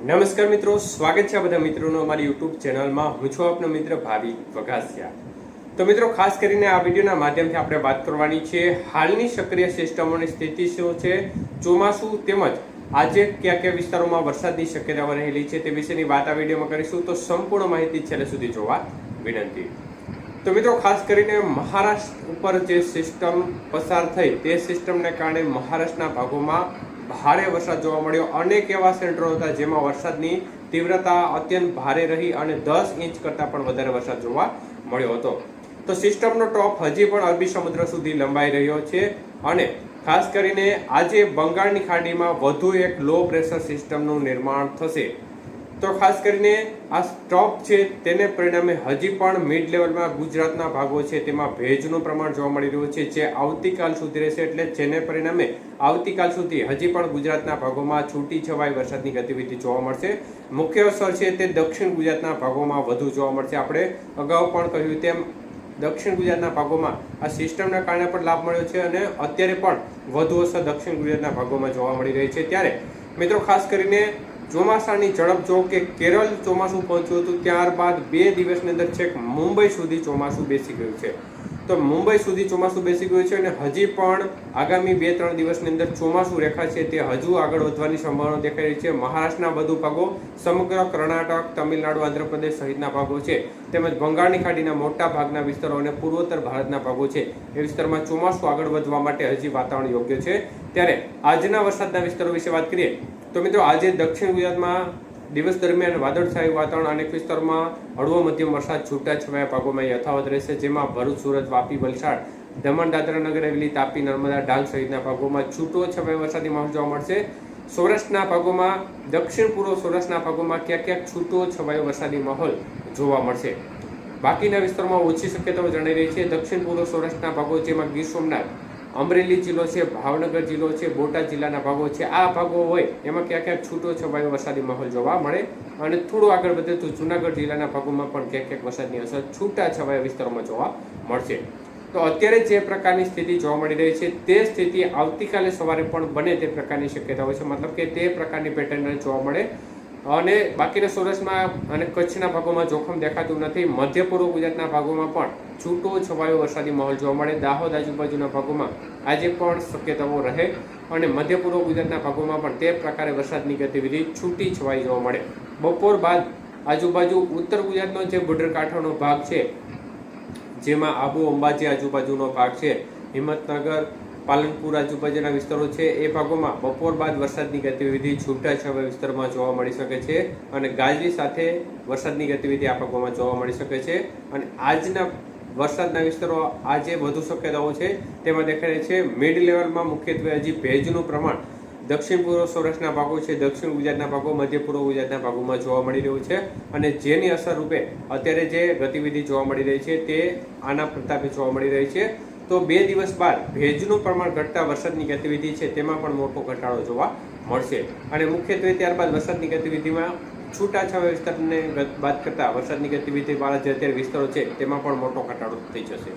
નમસ્કાર મિત્રો, સ્વાગત છે બધા મિત્રોનો અમારી યુટ્યુબ ચેનલમાં. હું છું આપનો મિત્ર ભાવિક વઘાસિયા. તો મિત્રો, ખાસ કરીને આ વિડીયોના માધ્યમથી આપણે વાત કરવાની છે, હાલની સક્રિય સિસ્ટમોની સ્થિતિ શું છે, ચોમાસું તેમજ આજે કયા કયા વિસ્તારોમાં વરસાદની શક્યતાઓ રહેલી છે તે વિશેની વાત આ વિડીયોમાં કરીશું. તો સંપૂર્ણ માહિતી છેલ્લે સુધી જોવા વિનંતી. તો મિત્રો, ખાસ કરીને મહારાષ્ટ્ર ઉપર જે સિસ્ટમ પસાર થઈ, તે સિસ્ટમને કારણે મહારાષ્ટ્રના ભાગોમાં ભારે વરસાદ જોવા મળ્યો. અનેક એવા સેન્ટરો હતા જેમાં વરસાદની તીવ્રતા અત્યંત ભારે રહી અને દસ ઇંચ કરતાં પણ વધારે વરસાદ જોવા મળ્યો હતો. તો સિસ્ટમનો ટોપ હજી પણ અરબી સમુદ્ર સુધી લંબાઈ રહ્યો છે અને ખાસ કરીને આજે બંગાળની ખાડીમાં વધુ એક લો પ્રેશર સિસ્ટમનું નિર્માણ થશે. તો ખાસ કરીને આ સ્ટોપ છે તેને પરિણામે હજી પણ મિડ લેવલમાં ગુજરાતના ભાગો છે તેમાં ભેજનું પ્રમાણ જોવા મળી રહ્યું છે, જે આવતીકાલ સુધી રહેશે એટલે જેને પરિણામે આવતીકાલ સુધી હજી પણ ગુજરાતના ભાગોમાં છૂટી છવાઈ વરસાદની ગતિવિધિ જોવા મળશે. મુખ્ય અસર છે તે દક્ષિણ ગુજરાતના ભાગોમાં વધુ જોવા મળશે. આપણે અગાઉ પણ કહ્યું તેમ દક્ષિણ ગુજરાતના ભાગોમાં આ સિસ્ટમના કારણે પણ લાભ મળ્યો છે અને અત્યારે પણ વધુ અસર દક્ષિણ ગુજરાતના ભાગોમાં જોવા મળી રહી છે. ત્યારે મિત્રો ખાસ કરીને ચોમાસાની ઝડપ જો કે કેરળ ચોમાસું પહોંચ્યું હતું, ત્યારબાદ બે દિવસની અંદર છેક મુંબઈ સુધી ચોમાસું બેસી ગયું છે. તો મુંબઈ સુધી ચોમાસું બેસી ગયું છે અને હજી પણ આગામી બે, ત્રણ દિવસની અંદર ચોમાસું રેખા છે તે હજુ આગળ વધવાની સંભાવના દેખાઈ રહી છે. મહારાષ્ટ્રના બધુ ભાગો, સમગ્ર કર્ણાટક, તમિલનાડુ, આંધ્રપ્રદેશ સહિતના ભાગો છે. તેમજ બંગાળની ખાડીના મોટા ભાગના વિસ્તારો અને પૂર્વોત્તર ભારતના ભાગો છે. એ વિસ્તારમાં ચોમાસું આગળ વધવા માટે હજી વાતાવરણ યોગ્ય છે. ત્યારે આજના વરસાદના વિસ્તારો વિશે વાત કરીએ તો મિત્રો આજે દક્ષિણ ગુજરાતમાં દિવસ દરમિયાન વાદળછાયું વાતાવરણ અનેક વિસ્તારોમાં હળવો મધ્યમ વરસાદ છૂટાછવાયા ભાગોમાં યથાવત રહેશે, જેમાં ભરૂચ, સુરત, વાપી, વલસાડ, દમણ, દાદરા નગર, હવેલી, તાપી, નર્મદા, ડાંગ સહિતના ભાગોમાં છૂટો છવાયો વરસાદી માહોલ જોવા મળશે. સૌરાષ્ટ્રના ભાગોમાં, દક્ષિણ પૂર્વ સૌરાષ્ટ્રના ભાગોમાં ક્યાંક ક્યાંક છૂટો છવાયો વરસાદી માહોલ જોવા મળશે. બાકીના વિસ્તારોમાં ઓછી શક્યતાઓ જણાઈ રહી છે. દક્ષિણ પૂર્વ સૌરાષ્ટ્રના ભાગો, જેમાં ગીર સોમનાથ અમરેલી જિલ્લો છે, ભાવનગર જિલ્લો છે, બોટાદ જિલ્લાના ભાગો છે. આ ભાગો હોય, એમાં ક્યાંક ક્યાંક છૂટો છવાયો વરસાદી માહોલ જોવા મળે અને થોડું આગળ વધે તો જુનાગઢ જિલ્લાના ભાગોમાં પણ ક્યાંક ક્યાંક વરસાદની અસર છૂટા છવાયા વિસ્તારોમાં જોવા મળશે. તો અત્યારે જે પ્રકારની સ્થિતિ જોવા મળી રહી છે, તે સ્થિતિ આવતીકાલે સવારે પણ બને તે પ્રકારની શક્યતા હોય છે. મતલબ કે તે પ્રકારની પેટર્ન જોવા મળે. અને બાકીના સૌરાષ્ટ્રમાં અને કચ્છના ભાગોમાં જોખમ દેખાતું નથી. મધ્ય પૂર્વ ગુજરાતના ભાગોમાં પણ છૂટો છવાયો વરસાદી માહોલ જોવા મળે. દાહોદ આજુબાજુના ભાગોમાં આજે પણ શક્યતાઓ રહે અને મધ્ય પૂર્વ ગુજરાતના ભાગોમાં પણ તે પ્રકારે વરસાદની ગતિવિધિ છૂટી છવાઈ જોવા મળે. બપોર બાદ આજુબાજુ ઉત્તર ગુજરાતનો જે બોર્ડર ભાગ છે, જેમાં આબુ અંબાજી આજુબાજુનો ભાગ છે, હિંમતનગર પાલનપુર આજુબાજુના વિસ્તારો છે, એ ભાગોમાં બપોર બાદ વરસાદની ગતિવિધિ છૂટાછવાયા વિસ્તારમાં જોવા મળી શકે છે અને ગાજવી સાથે વરસાદની ગતિવિધિ આ ભાગોમાં જોવા મળી શકે છે. અને આજના વરસાદના વિસ્તારો આજે વધુ શક્યતાઓ છે, તેમાં દેખાય છે મિડ લેવલમાં મુખ્યત્વે હજી ભેજનું પ્રમાણ દક્ષિણ પૂર્વ સૌરાષ્ટ્રના ભાગો છે, દક્ષિણ ગુજરાતના ભાગો, મધ્ય પૂર્વ ગુજરાતના ભાગોમાં જોવા મળી રહ્યું છે અને જેની અસર રૂપે અત્યારે જે ગતિવિધિ જોવા મળી રહી છે, તે આના પ્રતાપે જોવા મળી રહી છે. તો બે દિવસ બાદ ભેજનું પ્રમાણ ઘટતા વરસાદની ગતિવિધિ છે, તેમાં પણ મોટો ઘટાડો જોવા મળશે. અને મુખ્યત્વે ત્યારબાદ વરસાદની ગતિવિધિમાં છૂટાછવાયા વિસ્તારને બાદ કરતાં વરસાદની ગતિવિધિવાળા જે અત્યારે વિસ્તારો છે, તેમાં પણ મોટો ઘટાડો થઈ જશે.